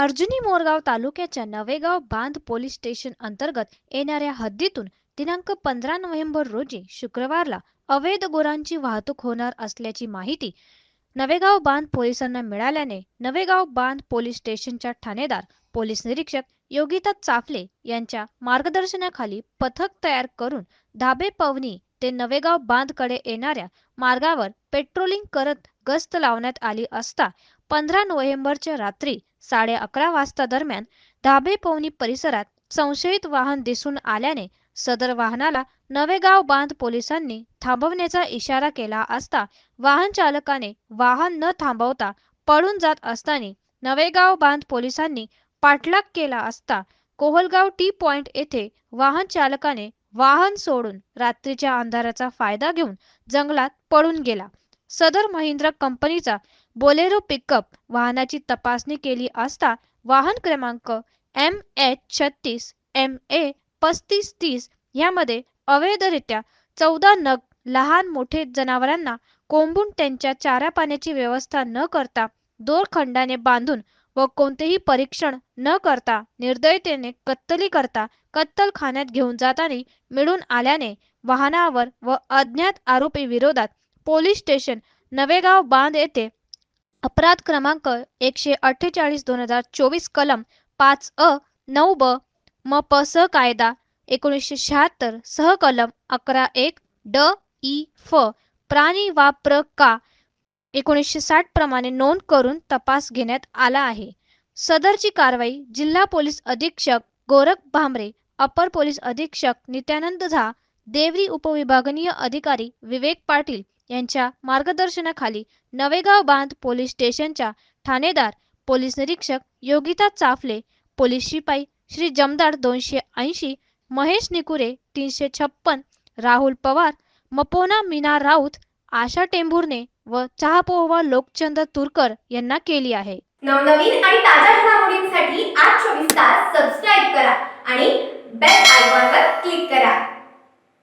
अर्जुनी मोरगाव तालुक्याच्या नवेगाव बांध police station अंतर्गत येणाऱ्या हद्दीतून दिनांक पंधरा नोव्हेंबर रोजी शुक्रवारला अवैध गोरांची वाहतूक होणार असल्याची माहिती नवेगाव बांध पोलिसांना मिळाल्याने नवेगाव बांध पोलीस स्टेशनच्या ठाणेदार पोलीस निरीक्षक योगिता चाफले यांच्या मार्गदर्शनाखाली पथक तयार करून धाबे पवनी ते नवेगाव बांधकडे येणाऱ्या मार्गावर पेट्रोलिंग करत गस्त लावण्यात आली असता पंधरा नोव्हेंबरच्या रात्री साडे अकरा वाजता दरम्यान धाबे पवनी परिसरात संशयित वाहन दिसून आल्याने सदर वाहनाला नवेगाव बांध पोलिसांनी थांबवण्याचा इशारा केला असता वाहन चालकाने वाहन न थांबवता पळून जात असताना नवेगाव बांध पोलिसांनी पाठलाग केला असता कोहलगाव टी पॉइंट येथे वाहन चालकाने वाहन सोडून रात्रीच्या अंधाराचा फायदा घेऊन जंगलात पळून गेला. सदर महिंद्रा कंपनीचा बोलेरो पिकअप वाहनाची तपासणी केली असता वाहन क्रमांक एम एच छत्तीस एम ए पस्तीस तीस यामध्ये अवैधरित्या चौदा नग लहान मोठे जनावरांना कोंबून त्यांच्या चारा पाण्याची व्यवस्था न करता दोरखंडाने बांधून व कोणतेही परीक्षण न करता निर्दयतेने कत्तली करता कत्तलखान्यात घेऊन जाताना मिळून आल्याने वाहनावर व अज्ञात आरोपी विरोधात पोलीस स्टेशन नवेगाव बांध येथे अपराध क्रमांक एकशे अठ्ठेचाळीस दोन हजार चोवीस कलम पाच अ नऊ ब म प स कायदा एकोणीसशे शहात्तर सह कलम अकरा एक ड ई फ प्राणी वाप्र का एकोणीसशे साठ प्रमाणे नोंद करून तपास घेण्यात आला आहे. सदरची कारवाई जिल्हा पोलीस अधीक्षक गोरख भांबरे अपर पोलीस अधीक्षक नित्यानंद झा देवरी उपविभागीय अधिकारी विवेक पाटील यांच्या मार्गदर्शनाखाली नवेगाव बांध पोलीस स्टेशनच्या ठाणेदार पोलीस निरीक्षक योगिता चाफले पोलीस शिपाई श्री जमदार दोनशे ऐंशी महेश निकुरे तीनशे छप्पन राहुल पवार मपोना मीना राऊत आशा टेंभुर्णे व चहापोहवा लोकचंद तुरकर यांना केली आहे. नवनवीन आणि ताज्या घडामोडींसाठी आज चोवीस तास सबस्क्राईब करा आणि